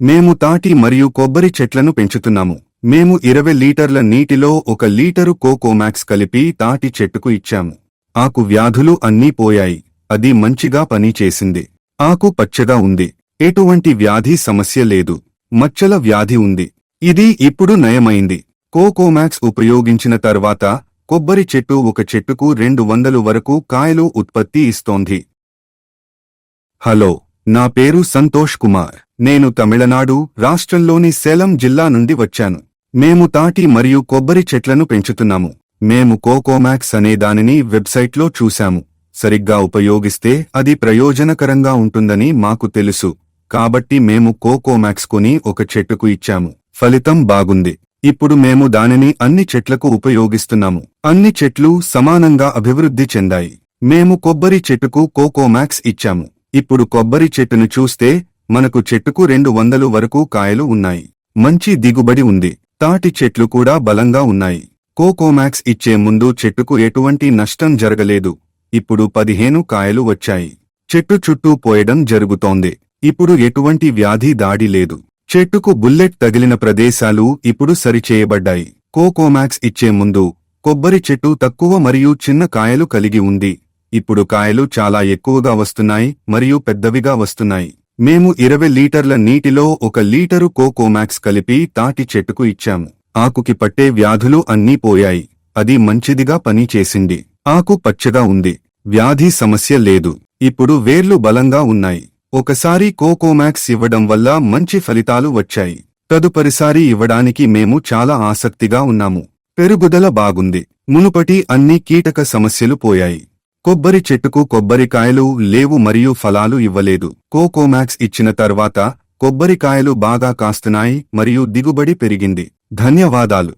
మేము తాటి మరియు కొబ్బరి చెట్లను పెంచుతున్నాము. మేము ఇరవై లీటర్ల నీటిలో ఒక లీటరు కోకోమాక్స్ కలిపి తాటి చెట్టుకు ఇచ్చాము. ఆకు వ్యాధులు అన్నీ పోయాయి. అది మంచిగా పని చేసింది ఆకు పచ్చగా ఉంది. ఎటువంటి వ్యాధి సమస్య లేదు. మచ్చల వ్యాధి ఉంది. ఇది ఇప్పుడు నయమైంది. కోకోమాక్స్ ఉపయోగించిన తర్వాత కొబ్బరి చెట్టు ఒక చెట్టుకు రెండు వందలు వరకు కాయలు ఉత్పత్తి ఇస్తోంది. హలో నా పేరు సంతోష్ కుమార్. నేను తమిళనాడు రాష్ట్రంలోని సేలం జిల్లా నుండి వచ్చాను. మేము తాటి మరియు కొబ్బరి చెట్లను పెంచుతున్నాము. మేము కోకోమాక్స్ అనే దానిని వెబ్సైట్లో చూశాము. సరిగ్గా ఉపయోగిస్తే అది ప్రయోజనకరంగా ఉంటుందని మాకు తెలుసు. కాబట్టి మేము కోకోమాక్స్ కొని ఒక చెట్టుకు ఇచ్చాము. ఫలితం బాగుంది. ఇప్పుడు మేము దానిని అన్ని చెట్లకు ఉపయోగిస్తున్నాము. అన్ని చెట్లు సమానంగా అభివృద్ధి చెందాయి. మేము కొబ్బరి చెట్టుకు కోకోమాక్స్ ఇచ్చాము. ఇప్పుడు కొబ్బరి చెట్టును చూస్తే మనకు చెట్టుకు రెండు వందలు వరకు కాయలు ఉన్నాయి. మంచి దిగుబడి ఉంది. తాటి చెట్లు కూడా బలంగా ఉన్నాయి. కోకోమాక్స్ ఇచ్చే ముందు చెట్టుకు ఎటువంటి నష్టం జరగలేదు. ఇప్పుడు పదిహేను కాయలు వచ్చాయి. చెట్టు చుట్టూ పోయడం జరుగుతోంది. ఇప్పుడు ఎటువంటి వ్యాధి దాడి లేదు. చెట్టుకు బుల్లెట్ తగిలిన ప్రదేశాలు ఇప్పుడు సరిచేయబడ్డాయి. కోకోమాక్స్ ఇచ్చే ముందు కొబ్బరి చెట్టు తక్కువ మరియు చిన్న కాయలు కలిగి ఉంది. ఇప్పుడు కాయలు చాలా ఎక్కువగా వస్తున్నాయి మరియు పెద్దవిగా వస్తున్నాయి. మేము ఇరవై లీటర్ల నీటిలో ఒక లీటరు కోకోమాక్స్ కలిపి తాటి చెట్టుకు ఇచ్చాము. ఆకుకి పట్టే వ్యాధులు అన్నీ పోయాయి. అది మంచిదిగా పని చేసింది. ఆకు పచ్చగా ఉంది. వ్యాధి సమస్య లేదు. ఇప్పుడు వేర్లు బలంగా ఉన్నాయి. ఒకసారి కోకోమాక్స్ ఇవ్వడం వల్ల మంచి ఫలితాలు వచ్చాయి. తదుపరిసారి ఇవ్వడానికి మేము చాలా ఆసక్తిగా ఉన్నాము. పెరుగుదల బాగుంది. మునుపటి అన్ని కీటక సమస్యలు పోయాయి. కొబ్బరి చెట్టుకు కొబ్బరికాయలు లేవు మరియు ఫలాలు ఇవ్వలేదు. కోకోమాక్స్ ఇచ్చిన తర్వాత కొబ్బరికాయలు బాగా కాస్తున్నాయి మరియు దిగుబడి పెరిగింది. ధన్యవాదాలు.